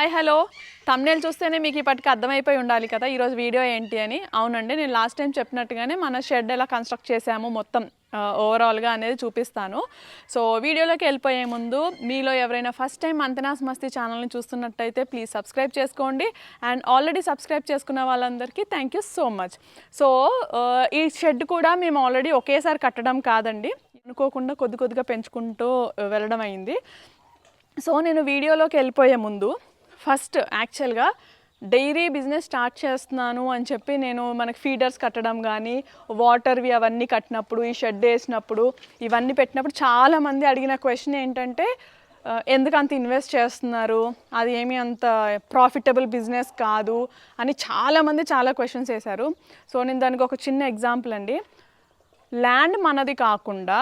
Hi hello. Thumbnail చూస్తేనే మీకు ఇప్పటికి అర్థమైపోయి ఉండాలి కదా ఈరోజు వీడియో ఏంటి అని. అవునండి నేను లాస్ట్ టైం చెప్పినట్టుగానే మన షెడ్ ఎలా కన్స్ట్రక్ట్ చేసాము మొత్తం ఓవరాల్గా అనేది చూపిస్తాను. సో వీడియోలోకి వెళ్ళిపోయే ముందు మీలో ఎవరైనా ఫస్ట్ టైం అంతనాస్ మస్తీ ఛానల్ని చూస్తున్నట్టయితే ప్లీజ్ సబ్స్క్రైబ్ చేసుకోండి. అండ్ ఆల్రెడీ సబ్స్క్రైబ్ చేసుకున్న వాళ్ళందరికీ thank you so much so ఈ షెడ్ కూడా మేము ఆల్రెడీ ఒకేసారి కట్టడం కాదండి. అనుకోకుండా కొద్ది కొద్దిగా పెంచుకుంటూ వెళ్ళడం అయింది. సో నేను వీడియోలోకి వెళ్ళిపోయే ముందు ఫస్ట్ యాక్చువల్గా డైరీ బిజినెస్ స్టార్ట్ చేస్తున్నాను అని చెప్పి నేను మనకు ఫీడర్స్ కట్టడం కానీ వాటర్వి అవన్నీ కట్టినప్పుడు ఈ షెడ్ వేసినప్పుడు ఇవన్నీ పెట్టినప్పుడు చాలామంది అడిగిన క్వశ్చన్ ఏంటంటే ఎందుకు అంత ఇన్వెస్ట్ చేస్తున్నారు? అది ఏమీ అంత ప్రాఫిటబుల్ బిజినెస్ కాదు? అని చాలామంది చాలా క్వశ్చన్స్ వేశారు. సో నేను దానికి ఒక చిన్న ఎగ్జాంపుల్ అండి. ల్యాండ్ మనది కాకుండా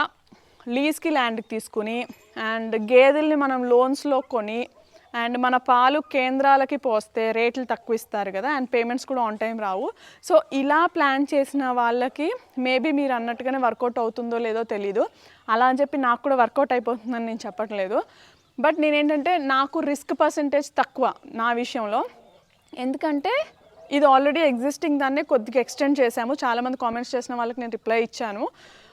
లీజ్కి ల్యాండ్కి తీసుకుని అండ్ గేదెల్ని మనం లోన్స్లో కొని అండ్ మన పాలు కేంద్రాలకి పోస్తే రేట్లు తక్కువ ఇస్తారు కదా అండ్ పేమెంట్స్ కూడా ఆన్ టైం రావు. సో ఇలా ప్లాన్ చేసిన వాళ్ళకి మేబీ మీరు అన్నట్టుగానే వర్కౌట్ అవుతుందో లేదో తెలీదు. అలా అని చెప్పి నాకు కూడా వర్కౌట్ అయిపోతుందని నేను చెప్పట్లేదు. బట్ నేనేంటంటే నాకు రిస్క్ పర్సంటేజ్ తక్కువ నా విషయంలో. ఎందుకంటే ఇది ఆల్రెడీ ఎగ్జిస్టింగ్ దాన్ని కొద్దిగా ఎక్స్టెండ్ చేశాము. చాలామంది కామెంట్స్ చేసిన వాళ్ళకి నేను రిప్లై ఇచ్చాను.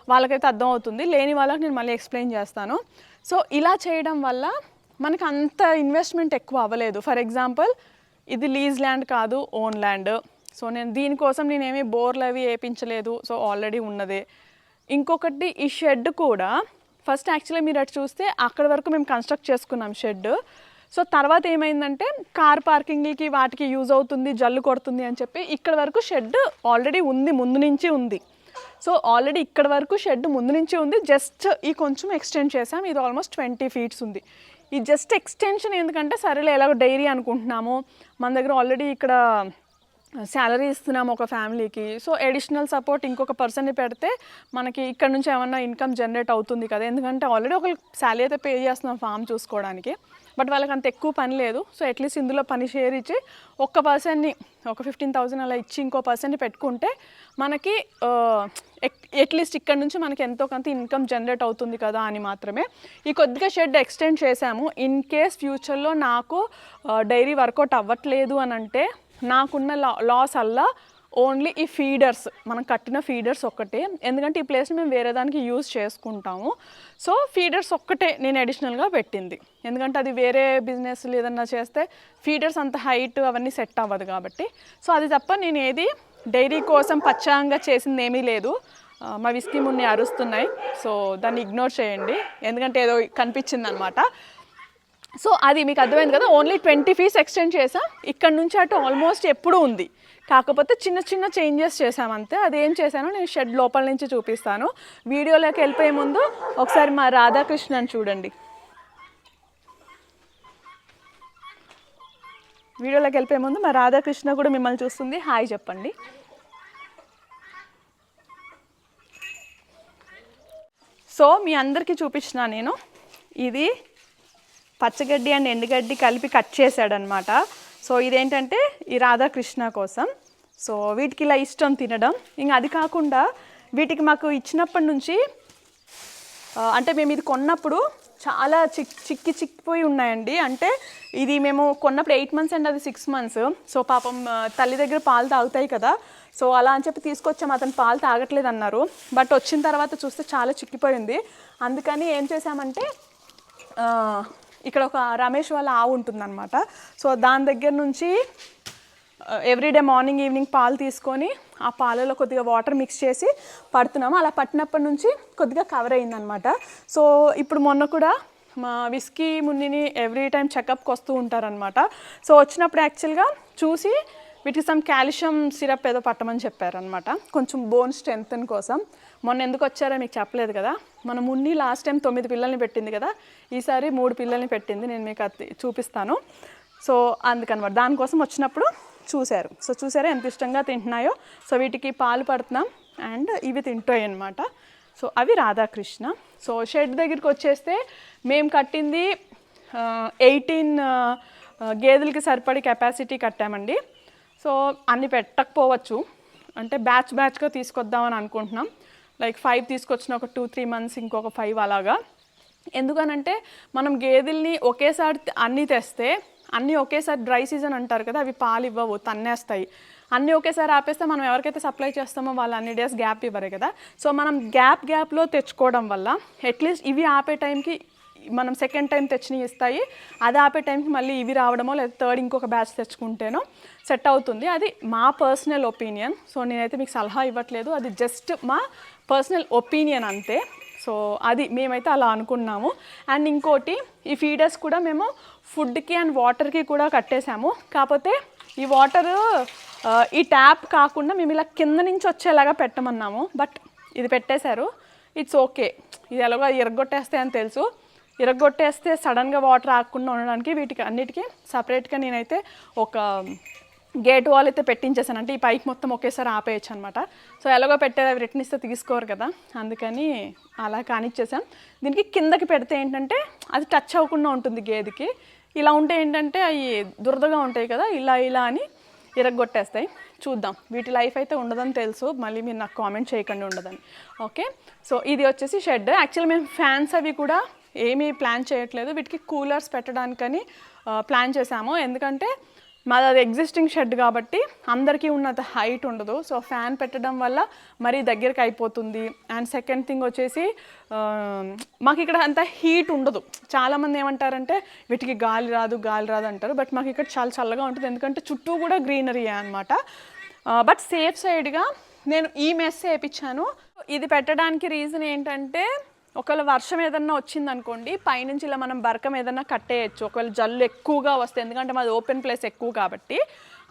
వాళ్ళకైతే అర్థం అవుతుంది. లేని వాళ్ళకి నేను మళ్ళీ ఎక్స్ప్లెయిన్ చేస్తాను. సో ఇలా చేయడం వల్ల మనకు అంత ఇన్వెస్ట్మెంట్ ఎక్కువ అవ్వలేదు. ఫర్ ఎగ్జాంపుల్ ఇది లీజ్ ల్యాండ్ కాదు ఓన్ ల్యాండ్ సో నేను దీనికోసం నేనేమి బోర్లు అవి వేయించలేదు సో ఆల్రెడీ ఉన్నదే. ఇంకొకటి ఈ షెడ్ కూడా ఫస్ట్ యాక్చువల్లీ మీరు అటు చూస్తే అక్కడ వరకు మేము కన్స్ట్రక్ట్ చేసుకున్నాం షెడ్ సో తర్వాత ఏమైందంటే కార్ పార్కింగ్కి వాటికి యూజ్ అవుతుంది జల్లు కొడుతుంది అని చెప్పి ఇక్కడ వరకు షెడ్ ఆల్రెడీ ఉంది ముందు నుంచి ఉంది. సో ఆల్రెడీ ఇక్కడ వరకు షెడ్ ముందు నుంచి ఉంది. జస్ట్ ఈ కొంచెం ఎక్స్టెండ్ చేసాం ఇది ఆల్మోస్ట్ ట్వంటీ ఫీట్స్ ఉంది. ఈ జస్ట్ ఎక్స్టెన్షన్ ఎందుకంటే సరేలే ఎలాగో డైరీ అనుకుంటున్నాము. మన దగ్గర ఆల్రెడీ ఇక్కడ శాలరీ ఇస్తున్నాము ఒక ఫ్యామిలీకి సో అడిషనల్ సపోర్ట్ ఇంకొక పర్సన్ని పెడితే మనకి ఇక్కడ నుంచి ఏమన్నా ఇన్కమ్ జనరేట్ అవుతుంది కదా. ఎందుకంటే ఆల్రెడీ ఒక శాలరీ అయితే పే చేస్తున్నాం ఫామ్ చూసుకోవడానికి. బట్ వాళ్ళకి అంత ఎక్కువ పని లేదు. సో అట్లీస్ట్ ఇందులో పని షేర్ ఇచ్చి ఒక్క పర్సన్ని ఒక ఫిఫ్టీన్ థౌసండ్ అలా ఇచ్చి ఇంకో పర్సన్ని పెట్టుకుంటే మనకి అట్లీస్ట్ ఇక్కడ నుంచి మనకి ఎంతో కొంత ఇన్కమ్ జనరేట్ అవుతుంది కదా అని మాత్రమే. ఈ కొద్దిగా షెడ్ ఎక్స్టెండ్ చేశాము. ఇన్ కేస్ ఫ్యూచర్లో నాకు డైరీ వర్కౌట్ అవ్వట్లేదు అని అంటే నాకున్న లా లాస్ అల్లా ఓన్లీ ఈ ఫీడర్స్ మనం కట్టిన ఫీడర్స్ ఒక్కటే. ఎందుకంటే ఈ ప్లేస్ని మేము వేరే దానికి యూజ్ చేసుకుంటాము. సో ఫీడర్స్ ఒక్కటే నేను అడిషనల్గా పెట్టింది. ఎందుకంటే అది వేరే బిజినెస్ ఏదన్నా చేస్తే ఫీడర్స్ అంత హైట్ అవన్నీ సెట్ అవ్వదు కాబట్టి. సో అది తప్ప నేను ఏది డైరీ కోసం పచ్చాంగా చేసింది ఏమీ లేదు. మా విస్కీ మున్ని అరుస్తున్నాయి. సో దాన్ని ఇగ్నోర్ చేయండి. ఎందుకంటే ఏదో కనిపించింది అనమాట సో అది మీకు అర్థమైంది కదా? ఓన్లీ ట్వంటీ ఫీస్ ఎక్స్టెండ్ చేసాం. ఇక్కడ నుంచి అటు ఆల్మోస్ట్ ఎప్పుడూ ఉంది. కాకపోతే చిన్న చిన్న చేంజెస్ చేశామంతే అది ఏం చేశానో నేను షెడ్ లోపల నుంచి చూపిస్తాను. వీడియోలోకి వెళ్ళిపోయే ముందు ఒకసారి మా రాధాకృష్ణని చూడండి. వీడియోలోకి వెళ్ళిపోయే ముందు మా రాధాకృష్ణ కూడా మిమ్మల్ని చూస్తుంది. హాయ్ చెప్పండి. సో మీ అందరికీ చూపించిన నేను. ఇది పచ్చగడ్డి అండ్ ఎండుగడ్డి కలిపి కట్ చేశాడనమాట సో ఇదేంటంటే ఈ రాధాకృష్ణ కోసం. సో వీటికి ఇలా ఇష్టం తినడం. ఇంకా అది కాకుండా వీటికి మాకు ఇచ్చినప్పటి నుంచి అంటే మేము ఇది కొన్నప్పుడు చాలా చిక్ చిక్కి చిక్కిపోయి ఉన్నాయండి. అంటే ఇది మేము కొన్నప్పుడు ఎయిట్ మంత్స్ అండ్ అది సిక్స్ మంత్స్. సో పాపం తల్లి దగ్గర పాలు తాగుతాయి కదా. సో అలా అని చెప్పి తీసుకొచ్చాం. అతను పాలు తాగట్లేదు అన్నారు బట్ వచ్చిన తర్వాత చూస్తే చాలా చిక్కిపోయింది. అందుకని ఏం చేశామంటే ఇక్కడ ఒక రమేష్ వాళ్ళ ఆవు ఉంటుందన్నమాట. సో దాని దగ్గర నుంచి ఎవ్రీడే మార్నింగ్ ఈవినింగ్ పాలు తీసుకొని ఆ పాలలో కొద్దిగా వాటర్ మిక్స్ చేసి పడుతున్నాము. అలా పట్టినప్పటి నుంచి కొద్దిగా కవర్ అయిందనమాట సో ఇప్పుడు మొన్న కూడా మా విస్కీ మున్నిని ఎవ్రీ టైం చెకప్కి వస్తూ ఉంటారనమాట సో వచ్చినప్పుడు యాక్చువల్గా చూసి వీటికి సమ్ కాల్షియం సిరప్ ఏదో పట్టమని చెప్పారనమాట కొంచెం బోన్ స్ట్రెంగ్త్ కోసం. మొన్న ఎందుకు వచ్చారో మీకు చెప్పలేదు కదా. మన మున్ని లాస్ట్ టైం తొమ్మిది పిల్లల్ని పెట్టింది కదా. ఈసారి మూడు పిల్లల్ని పెట్టింది. నేను మీకు అది చూపిస్తాను. సో అందుకనమాట. దానికోసం వచ్చినప్పుడు చూశారు. సో చూసారా ఎంత ఇష్టంగా తింటున్నాయో. సో వీటికి పాలు పడుతున్నాం. అండ్ ఇవి తింటాయి అనమాట సో అవి రాధాకృష్ణ. సో షెడ్ దగ్గరికి వచ్చేస్తే మేము కట్టింది ఎయిటీన్ గేదెలకి సరిపడి కెపాసిటీ కట్టామండి. సో అన్ని పెట్టకపోవచ్చు. అంటే బ్యాచ్ బ్యాచ్గా తీసుకొద్దామని అనుకుంటున్నాం. లైక్ ఫైవ్ తీసుకొచ్చిన ఒక టూ త్రీ మంత్స్ ఇంకొక ఫైవ్ అలాగా. ఎందుకనంటే మనం గేదెల్ని ఒకేసారి అన్నీ తెస్తే అన్నీ ఒకేసారి డ్రై సీజన్ అంటారు కదా అవి పాలు ఇవ్వవు తన్నేస్తాయి. అన్నీ ఒకేసారి ఆపేస్తే మనం ఎవరికైతే సప్లై చేస్తామో వాళ్ళు అన్ని డేస్ గ్యాప్ ఇవ్వరు కదా. సో మనం గ్యాప్ గ్యాప్లో తెచ్చుకోవడం వల్ల అట్లీస్ట్ ఇవి ఆపే టైంకి మనం సెకండ్ టైం తెచ్చినవి ఇస్తాయి. అది ఆపే టైంకి మళ్ళీ ఇవి రావడమో లేదా థర్డ్ ఇంకొక బ్యాచ్ తెచ్చుకుంటేనో సెట్ అవుతుంది. అది మా పర్సనల్ ఒపీనియన్. సో నేనైతే మీకు సలహా ఇవ్వట్లేదు. అది జస్ట్ మా పర్సనల్ ఒపీనియన్ అంతే. సో అది మేమైతే అలా అనుకున్నాము. అండ్ ఇంకోటి ఈ ఫీడర్స్ కూడా మేము ఫుడ్కి అండ్ వాటర్కి కూడా కట్టేశాము. కాకపోతే ఈ వాటర్ ఈ ట్యాప్ కాకుండా మేము ఇలా కింద నుంచి వచ్చేలాగా పెట్టమన్నాము. బట్ ఇది పెట్టేశారు. It's okay. ఇది ఎలాగో ఇరగొట్టేస్తే అని తెలుసు. ఇరగొట్టేస్తే సడన్గా వాటర్ ఆగకుండా ఉండడానికి వీటికి అన్నిటికీ సపరేట్గా నేనైతే ఒక గేట్ వాల్ అయితే పెట్టించేసాను అంటే ఈ పైకి మొత్తం ఒకేసారి ఆపేయచ్చు అనమాట సో ఎలాగో పెట్టేది అవి రిటర్న్ ఇస్తే తీసుకోరు కదా. అందుకని అలా కానిచ్చేసాం దీనికి కిందకి పెడితే ఏంటంటే అది టచ్ అవ్వకుండా ఉంటుంది గేదెకి. ఇలా ఉంటే ఏంటంటే అవి దురదగా ఉంటాయి కదా ఇలా ఇలా అని ఇరగొట్టేస్తాయి. చూద్దాం. వీటి లైఫ్ అయితే ఉండదని తెలుసు. మళ్ళీ మీరు నాకు కామెంట్ చేయకండి ఉండదని. ఓకే? సో ఇది వచ్చేసి షెడ్. యాక్చువల్లీ మేము ఫ్యాన్స్ అవి కూడా ఏమీ ప్లాన్ చేయట్లేదు. వీటికి కూలర్స్ పెట్టడానికని ప్లాన్ చేసాము ఎందుకంటే మాది అది ఎగ్జిస్టింగ్ షెడ్ కాబట్టి అందరికీ ఉన్నంత హైట్ ఉండదు. సో ఫ్యాన్ పెట్టడం వల్ల మరీ దగ్గరికి అయిపోతుంది. అండ్ సెకండ్ థింగ్ వచ్చేసి మాకు ఇక్కడ అంత హీట్ ఉండదు. చాలామంది ఏమంటారంటే వీటికి గాలి రాదు గాలి రాదు అంటారు. బట్ మాకు ఇక్కడ చాలా చల్లగా ఉంటుంది. ఎందుకంటే చుట్టూ కూడా గ్రీనరీ అనమాట బట్ సేఫ్ సైడ్గా నేను ఈ మెస్ వేయించాను. ఇది పెట్టడానికి రీజన్ ఏంటంటే ఒకవేళ వర్షం ఏదన్నా వచ్చింది అనుకోండి పైనుంచి ఇలా మనం బరకం ఏదన్నా కట్టేయచ్చు. ఒకవేళ జల్లు ఎక్కువగా వస్తే ఎందుకంటే మాది ఓపెన్ ప్లేస్ ఎక్కువ కాబట్టి.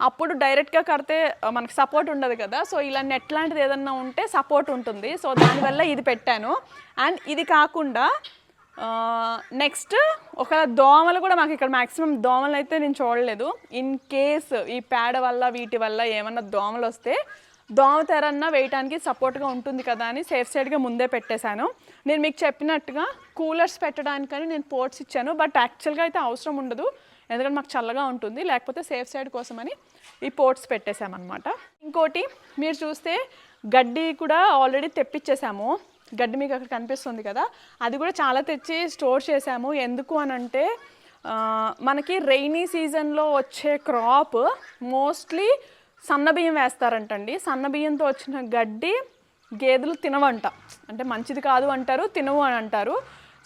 అప్పుడు డైరెక్ట్గా కడితే మనకు సపోర్ట్ ఉండదు కదా. సో ఇలా నెట్ లాంటిది ఏదన్నా ఉంటే సపోర్ట్ ఉంటుంది. సో దానివల్ల ఇది పెట్టాను. అండ్ ఇది కాకుండా నెక్స్ట్ ఒక దోమలు కూడా మాకు ఇక్కడ మాక్సిమం దోమలు అయితే నేను చూడలేదు. ఇన్ కేస్ ఈ పేడ వల్ల వీటి వల్ల ఏమన్నా దోమలు వస్తే దోమ వేయటానికి సపోర్ట్గా ఉంటుంది కదా అని సేఫ్ సైడ్గా ముందే పెట్టేశాను. నేను మీకు చెప్పినట్టుగా కూలర్స్ పెట్టడానికని నేను పోర్ట్స్ ఇచ్చాను. బట్ యాక్చువల్గా అయితే అవసరం ఉండదు. ఎందుకంటే మాకు చల్లగా ఉంటుంది. లేకపోతే సేఫ్ సైడ్ కోసమని ఈ పోర్ట్స్ పెట్టేశామన్నమాట. ఇంకోటి మీరు చూస్తే గడ్డి కూడా ఆల్రెడీ తెప్పించేసాము గడ్డి మీకు అక్కడ కనిపిస్తుంది కదా. అది కూడా చాలా తెచ్చి స్టోర్ చేసాము ఎందుకు అని అంటే మనకి రెయినీ సీజన్లో వచ్చే క్రాప్ మోస్ట్లీ సన్నబియ్యం వేస్తారంటండి. సన్న బియ్యంతో వచ్చిన గడ్డి గేదెలు తినవంట. అంటే మంచిది కాదు అంటారు తినవు అని అంటారు.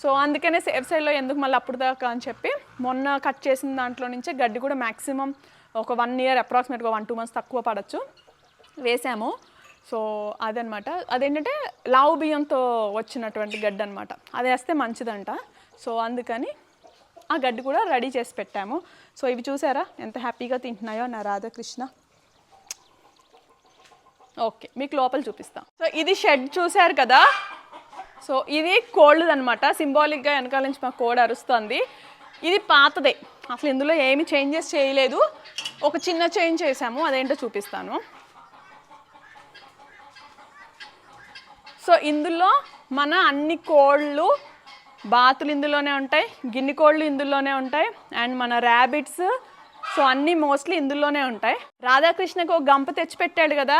సో అందుకనే సేఫ్ సైడ్లో ఎందుకు మళ్ళీ అప్పుడు దాకా అని చెప్పి మొన్న కట్ చేసిన దాంట్లో నుంచే గడ్డి కూడా మ్యాక్సిమం ఒక వన్ ఇయర్ అప్రాక్సిమేట్గా వన్ టూ మంత్స్ తక్కువ పడచ్చు. వేసాము. సో అదనమాట. అదేంటంటే లావు బియ్యంతో వచ్చినటువంటి గడ్డి అనమాట అది వేస్తే మంచిదంట. సో అందుకని ఆ గడ్డి కూడా రెడీ చేసి పెట్టాము. సో ఇవి చూసారా? ఎంత హ్యాపీగా తింటున్నాయో నా రాధాకృష్ణ. ఓకే మీకు లోపల చూపిస్తాం. సో ఇది షెడ్ చూశారు కదా? సో ఇది కోల్డ్ అనమాట సింబాలిక్గా వెనకాల నుంచి మా కోడ్ అరుస్తుంది. ఇది పాతదే. అసలు ఇందులో ఏమి చేంజెస్ చేయలేదు. ఒక చిన్న చేంజ్ చేసాము అదేంటో చూపిస్తాను. సో ఇందులో మన అన్ని కోళ్ళు బాతులు ఇందులోనే ఉంటాయి గిన్నె కోళ్ళు ఇందులోనే ఉంటాయి అండ్ మన ర్యాబిట్స్ సో అన్నీ మోస్ట్లీ ఇందులోనే ఉంటాయి. రాధాకృష్ణకు ఒక గంప తెచ్చిపెట్టాడు కదా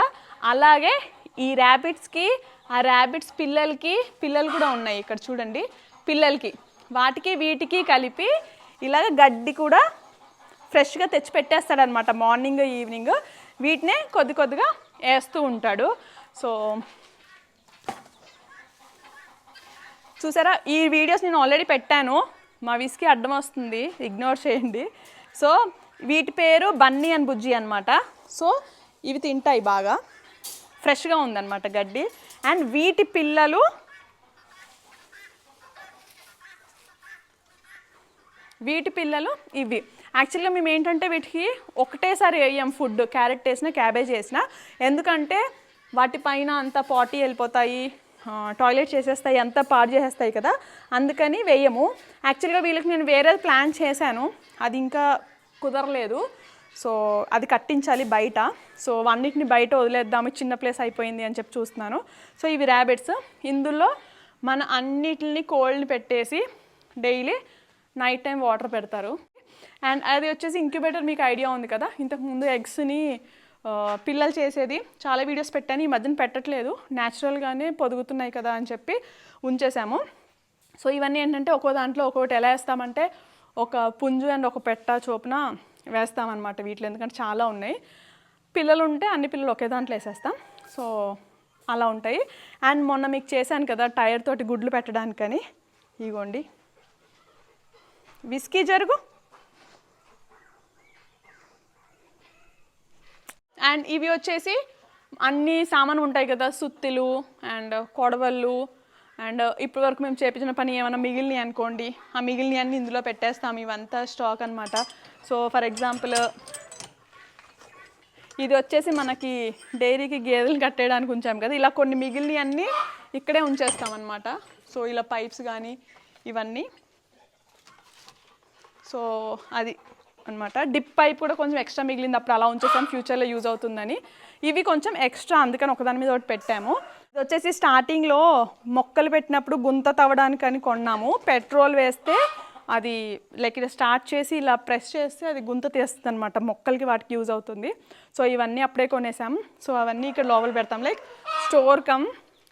అలాగే ఈ ర్యాబిట్స్కి ఆ ర్యాబిట్స్ పిల్లలకి పిల్లలు కూడా ఉన్నాయి ఇక్కడ చూడండి. పిల్లలకి వాటికి వీటికి కలిపి ఇలాగ గడ్డి కూడా ఫ్రెష్గా తెచ్చి పెట్టేస్తాడనమాట మార్నింగ్ ఈవినింగ్ వీటినే కొద్ది కొద్దిగా వేస్తూ ఉంటాడు. సో చూసారా? ఈ వీడియోస్ నేను ఆల్రెడీ పెట్టాను. మా విస్కి అడ్డం వస్తుంది. ఇగ్నోర్ చేయండి. సో వీటి పేరు బన్నీ అని బుజ్జి అనమాట సో ఇవి తింటాయి బాగా. ఫ్రెష్గా ఉందన్నమాట గడ్డి. అండ్ వీటి పిల్లలు వీటి పిల్లలు ఇవి. యాక్చువల్గా మేము ఏంటంటే వీటికి ఒకటేసారి వేయం ఫుడ్ క్యారెట్ వేసినా క్యాబేజ్ వేసినా. ఎందుకంటే వాటిపైన అంత పాటీ వెళ్ళిపోతాయి టాయిలెట్ చేసేస్తాయి అంతా పాడు చేసేస్తాయి కదా. అందుకని వేయము. యాక్చువల్గా వీళ్ళకి నేను వేరే ప్లాన్ చేశాను. అది ఇంకా కుదరలేదు. సో అది కట్టించాలి బయట. సో అన్నిటిని బయట వదిలేద్దాము చిన్న ప్లేస్ అయిపోయింది అని చెప్పి చూస్తున్నాను. సో ఇవి ర్యాబిట్స్ ఇందులో మన అన్నిటిని కోల్డ్ని పెట్టేసి డైలీ నైట్ టైం వాటర్ పెడతారు. అండ్ అది వచ్చేసి ఇంక్యుబేటర్ మీకు ఐడియా ఉంది కదా? ఇంతకుముందు ఎగ్స్ని పిల్లలు చేసేది. చాలా వీడియోస్ పెట్టాను ఈ మధ్యన పెట్టట్లేదు. న్యాచురల్గానే పొదుగుతున్నాయి కదా అని చెప్పి ఉంచేసాము. సో ఇవన్నీ ఏంటంటే ఒక్కో దాంట్లో ఒక్కొక్కటి ఎలా వేస్తామంటే ఒక పుంజు అండ్ ఒక పెట్ట చోపున వేస్తామన్నమాట వీటిలో ఎందుకంటే చాలా ఉన్నాయి. పిల్లలు ఉంటే అన్ని పిల్లలు ఒకే దాంట్లో వేసేస్తాం. సో అలా ఉంటాయి. అండ్ మొన్న మీకు చేశాను కదా టైర్ తోటి గుడ్లు పెట్టడానికని. ఇగోండి. విస్కీ జరుగు. అండ్ ఇవి వచ్చేసి అన్ని సామాన్ ఉంటాయి కదా సుత్తిలు అండ్ కొడవళ్ళు అండ్ ఇప్పటి వరకు మేము చేపించిన పని ఏమైనా మిగిలినాయి అనుకోండి ఆ మిగిలినవి అన్ని ఇందులో పెట్టేస్తాం. ఇవంతా స్టాక్ అనమాట సో ఫర్ ఎగ్జాంపుల్ ఇది వచ్చేసి మనకి డైరీకి గేదెలు కట్టేయడానికి ఉంచాం కదా. ఇలా కొన్ని మిగిలినవి అన్నీ ఇక్కడే ఉంచేస్తాం అనమాట సో ఇలా పైప్స్ కానీ ఇవన్నీ. సో అది అనమాట డిప్ పైప్ కూడా కొంచెం ఎక్స్ట్రా మిగిలింది అప్పుడు అలా ఉంచేసాం ఫ్యూచర్లో యూజ్ అవుతుందని. ఇవి కొంచెం ఎక్స్ట్రా అందుకని ఒకదాని మీద ఒకటి పెట్టాము. ఇది వచ్చేసి స్టార్టింగ్లో మొక్కలు పెట్టినప్పుడు గుంత తవ్వడానికని కొన్నాము. పెట్రోల్ వేస్తే అది లైక్ ఇలా స్టార్ట్ చేసి ఇలా ప్రెస్ చేస్తే అది గుంత తీస్తుంది అనమాట మొక్కలకి వాటికి యూజ్ అవుతుంది. సో ఇవన్నీ అప్పుడే కొనేసాం. సో అవన్నీ ఇక్కడ లోపల పెడతాం. Like store come.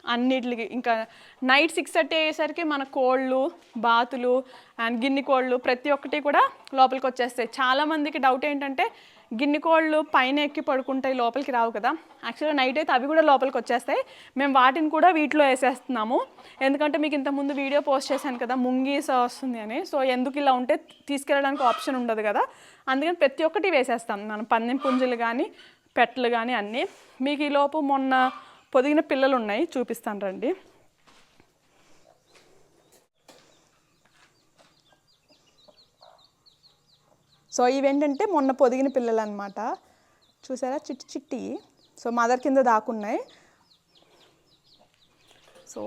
అన్నిటికి. ఇంకా నైట్ సిక్స్ థర్టీ అయ్యేసరికి మన కోళ్ళు బాతులు అండ్ గిన్నె కోళ్ళు ప్రతి ఒక్కటి కూడా లోపలికి వచ్చేస్తాయి. చాలామందికి డౌట్ ఏంటంటే గిన్నె కోళ్ళు పైన ఎక్కి పడుకుంటాయి లోపలికి రావు కదా. యాక్చువల్గా నైట్ అయితే అవి కూడా లోపలికి వచ్చేస్తాయి. మేము వాటిని కూడా వీటిలో వేసేస్తున్నాము. ఎందుకంటే మీకు ఇంతకుముందు వీడియో పోస్ట్ చేశాను కదా ముంగీస వస్తుంది అని. సో ఎందుకు ఇలా ఉంటే తీసుకెళ్ళడానికి ఆప్షన్ ఉండదు కదా. అందుకని ప్రతి ఒక్కటి వేసేస్తాం. మనం పందెం పుంజులు కానీ పెట్టలు కానీ అన్నీ. మీకు ఈ లోపు మొన్న పొదిగిన పిల్లలు ఉన్నాయి చూపిస్తాను రండి. సో ఇవేంటంటే మొన్న పొదిగిన పిల్లలు అనమాట చూసారా? చిట్టి చిట్టి. సో మదర్ కింద దాకున్నాయి. సో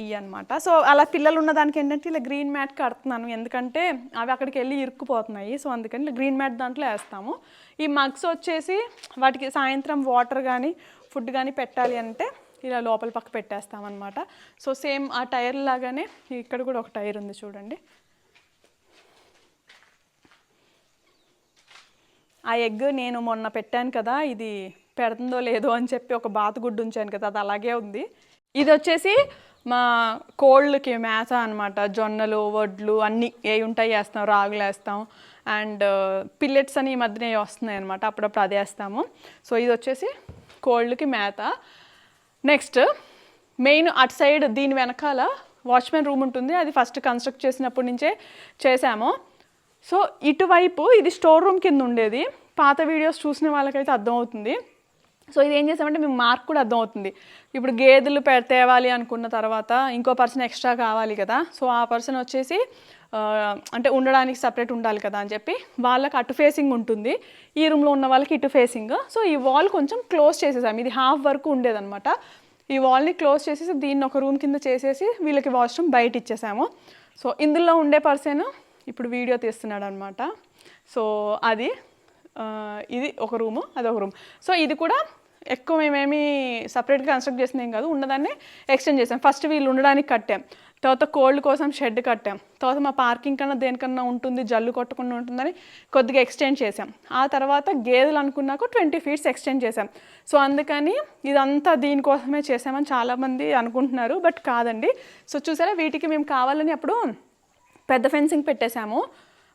ఇవి అనమాట సో అలా పిల్లలు ఉన్న దానికి ఏంటంటే ఇలా గ్రీన్ మ్యాట్ కడుతున్నాను. ఎందుకంటే అవి అక్కడికి వెళ్ళి ఇరుక్కుపోతున్నాయి. సో అందుకని ఇలా గ్రీన్ మ్యాట్ దాంట్లో వేస్తాము. ఈ మగ్స్ వచ్చేసి వాటికి సాయంత్రం వాటర్ కానీ ఫుడ్ కానీ పెట్టాలి అంటే ఇలా లోపల పక్క పెట్టేస్తామన్నమాట. సో సేమ్ ఆ టైర్ లాగానే ఇక్కడ కూడా ఒక టైర్ ఉంది చూడండి. ఆ ఎగ్ నేను మొన్న పెట్టాను కదా ఇది పెడుతుందో లేదో అని చెప్పి ఒక బాతుగుడ్డు ఉంచాను కదా అది అలాగే ఉంది. ఇది వచ్చేసి మా కోళ్ళకి మేత అనమాట జొన్నలు వడ్లు అన్నీ ఏ ఉంటాయి వేస్తాం రాగులు వేస్తాం. అండ్ పిల్లెట్స్ అని ఈ మధ్యనే వస్తున్నాయి అనమాట అప్పుడప్పుడు అదే వేస్తాము. సో ఇది వచ్చేసి కోళ్ళకి మేత. నెక్స్ట్ మెయిన్ అటు సైడ్ దీని వెనకాల వాచ్మెన్ రూమ్ ఉంటుంది. అది ఫస్ట్ కన్స్ట్రక్ట్ చేసినప్పటి నుంచే చేసాము సో ఇటువైపు ఇది స్టోర్ రూమ్ కింద ఉండేది. పాత వీడియోస్ చూసిన వాళ్ళకైతే అర్థమవుతుంది. సో ఇది ఏం చేసామంటే మేము మార్క్ కూడా అర్థమవుతుంది. ఇప్పుడు గేదెలు పె తేవాలి అనుకున్న తర్వాత ఇంకో పర్సన్ ఎక్స్ట్రా కావాలి కదా సో ఆ పర్సన్ వచ్చేసి అంటే ఉండడానికి సపరేట్ ఉండాలి కదా అని చెప్పి వాళ్ళకి అటు ఫేసింగ్ ఉంటుంది ఈ రూమ్లో ఉన్న వాళ్ళకి ఇటు ఫేసింగ్ సో ఈ వాల్ కొంచెం క్లోజ్ చేసేసాము ఇది హాఫ్ వరకు ఉండేదన్నమాట. ఈ వాల్ని క్లోజ్ చేసేసి దీన్ని ఒక రూమ్ కింద చేసేసి వీళ్ళకి వాష్రూమ్ బయట ఇచ్చేసాము. సో ఇందులో ఉండే పర్సన్ ఇప్పుడు వీడియో తీస్తున్నాడు అనమాట సో అది ఇది ఒక రూము అదొక రూమ్. సో ఇది కూడా ఎక్కువ మేమేమి సపరేట్గా కన్స్ట్రక్ట్ చేసింది ఏం కాదు ఉన్నదాన్ని ఎక్స్టెండ్ చేసాం. ఫస్ట్ వీళ్ళు ఉండడానికి కట్టాం. తర్వాత కోల్డ్ కోసం షెడ్ కట్టాం. తర్వాత మా పార్కింగ్ కన్నా దేనికన్నా ఉంటుంది జల్లు కొట్టకుండా ఉంటుందని కొద్దిగా ఎక్స్టెండ్ చేసాం. ఆ తర్వాత గేదెలు అనుకున్నాక ట్వంటీ ఫీట్స్ ఎక్స్టెండ్ చేసాం. సో అందుకని ఇదంతా దీనికోసమే చేసామని చాలామంది అనుకుంటున్నారు బట్ కాదండి. సో చూసారా వీటికి మేము కావాలని అప్పుడు పెద్ద ఫెన్సింగ్ పెట్టేశాము.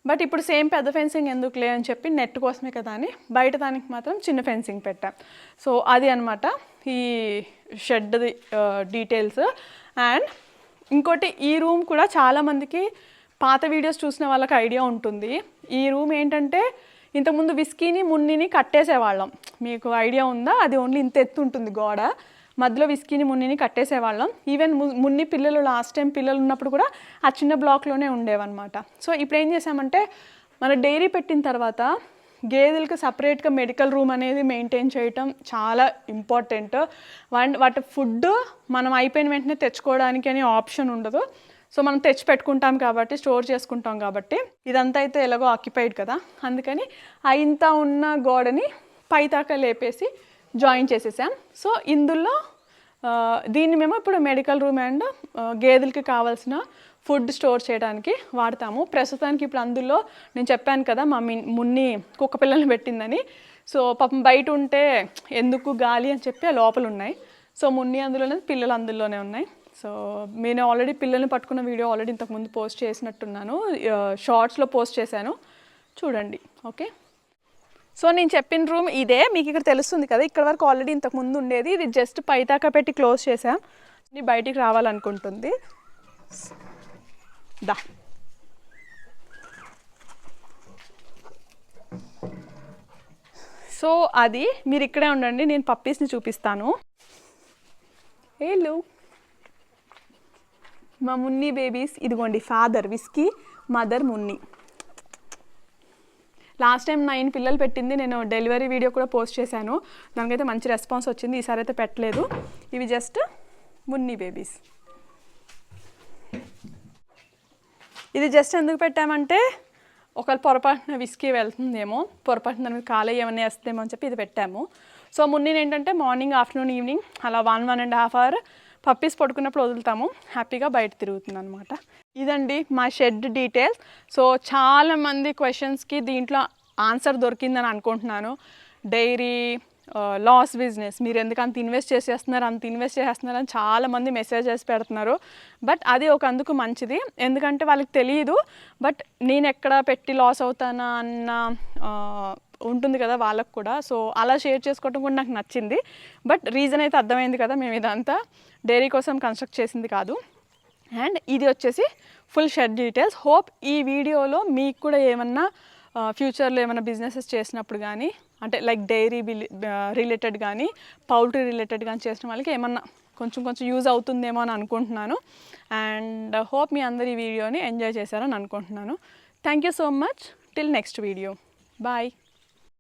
బట్ ఇప్పుడు సేమ్ పెద్ద ఫెన్సింగ్ ఎందుకులే అని చెప్పి నెట్ కోసమే కదా అని బయట దానికి మాత్రం చిన్న ఫెన్సింగ్ పెట్టాం. సో అది అనమాట ఈ షెడ్ది డీటెయిల్స్. అండ్ ఇంకోటి ఈ రూమ్ కూడా చాలామందికి పాత వీడియోస్ చూసిన వాళ్ళకి ఐడియా ఉంటుంది. ఈ రూమ్ ఏంటంటే ఇంతకుముందు విస్కీని మున్నిని కట్టేసేవాళ్ళం. మీకు ఐడియా ఉందా? అది ఓన్లీ ఇంత ఎత్తు ఉంటుంది గోడ. మధ్యలో విస్కీని మున్నిని కట్టేసేవాళ్ళం. ఈవెన్ ము- మున్ని పిల్లలు లాస్ట్ టైం పిల్లలు ఉన్నప్పుడు కూడా ఆ చిన్న బ్లాక్లోనే ఉండేవన్నమాట. సో ఇప్పుడు ఏం చేసామంటే మన డైరీ పెట్టిన తర్వాత గేదెలకు సపరేట్గా మెడికల్ రూమ్ అనేది మెయింటైన్ చేయటం చాలా ఇంపార్టెంట్ వన్ వాటి ఫుడ్ మనం అయిపోయిన వెంటనే తెచ్చుకోవడానికి అని ఆప్షన్ ఉండదు. సో మనం తెచ్చి పెట్టుకుంటాం కాబట్టి స్టోర్ చేసుకుంటాం కాబట్టి ఇదంతా అయితే ఎలాగో ఆక్యుపైడ్ కదా. అందుకని ఆ ఇంత ఉన్న గోడని పైతాక లేపేసి జాయిన్ చేసేసాం. సో ఇందులో దీన్ని మేము ఇప్పుడు మెడికల్ రూమ్ అండ్ గేదెలకి కావాల్సిన ఫుడ్ స్టోర్ చేయడానికి వాడతాము. ప్రస్తుతానికి ఇప్పుడు అందులో నేను చెప్పాను కదా మా మిన్ మున్ని కుక్క పిల్లల్ని పెట్టిందని. సో పాపం బయట ఉంటే ఎందుకు గాలి అని చెప్పి ఆ లోపల ఉన్నాయి. సో మున్ని అందులోనే పిల్లలు అందులోనే ఉన్నాయి. సో నేను ఆల్రెడీ పిల్లల్ని పట్టుకున్న వీడియో ఆల్రెడీ ఇంతకుముందు పోస్ట్ చేసినట్టున్నాను. షార్ట్స్లో పోస్ట్ చేశాను. చూడండి ఓకే సో నేను చెప్పిన రూమ్ ఇదే మీకు ఇక్కడ తెలుస్తుంది కదా ఇక్కడ వరకు ఆల్రెడీ ఇంతకు ముందు ఉండేది. ఇది జస్ట్ పైతాక పెట్టి క్లోజ్ చేసాం ఇది బయటికి రావాలనుకుంటుంది. దా. సో అది మీరు ఇక్కడే ఉండండి నేను పప్పీస్ని చూపిస్తాను. ఏళ్ళు మా మున్ని బేబీస్ ఇదిగోండి father whisky mother Munni. Last time nine పిల్లలు పెట్టింది నేను డెలివరీ వీడియో కూడా పోస్ట్ చేశాను. దానికైతే మంచి రెస్పాన్స్ వచ్చింది ఈసారి అయితే పెట్టలేదు. ఇవి జస్ట్ మున్ని బేబీస్. ఇది జస్ట్ ఎందుకు పెట్టామంటే ఒకవేళ పొరపాటున విస్కీ వెళ్తుందేమో పొరపాటున దాని మీద కాలే ఏమైనా వేస్తుందేమో అని చెప్పి ఇది పెట్టాము. సో మున్నీని ఏంటంటే మార్నింగ్ ఆఫ్టర్నూన్ ఈవినింగ్ అలా one one and half hour puppies పడుకున్నప్పుడు వదులుతాము. హ్యాపీగా బయట తిరుగుతుంది అనమాట ఇదండి మా షెడ్ డీటెయిల్స్. సో చాలామంది క్వశ్చన్స్కి దీంట్లో ఆన్సర్ దొరికిందని అనుకుంటున్నాను. డైరీ లాస్ బిజినెస్ మీరు ఎందుకు అంత ఇన్వెస్ట్ చేసేస్తున్నారు అంత ఇన్వెస్ట్ చేసేస్తున్నారు అని చాలామంది మెసేజెస్ పెడుతున్నారు. బట్ అది ఒక అందుకు మంచిది. ఎందుకంటే వాళ్ళకి తెలియదు బట్ నేను ఎక్కడ పెట్టి లాస్ అవుతానా అన్న ఉంటుంది కదా వాళ్ళకు కూడా. సో అలా షేర్ చేసుకోవడం కూడా నాకు నచ్చింది. బట్ రీజన్ అయితే అర్థమైంది కదా మేము ఇదంతా డైరీ కోసం కన్స్ట్రక్ట్ చేసింది కాదు. అండ్ ఇది వచ్చేసి ఫుల్ షెడ్ డీటెయిల్స్. హోప్ ఈ వీడియోలో మీకు కూడా ఏమన్నా ఫ్యూచర్లో ఏమైనా బిజినెసెస్ చేసినప్పుడు కానీ అంటే లైక్ డైరీ రిలేటెడ్ కానీ పౌల్ట్రీ రిలేటెడ్ కానీ చేసిన వాళ్ళకి ఏమన్నా కొంచెం కొంచెం యూజ్ అవుతుందేమో అని అనుకుంటున్నాను. అండ్ హోప్ మీ అందరు ఈ వీడియోని ఎంజాయ్ చేశారని అనుకుంటున్నాను. Thank you so much. Till next video. Bye.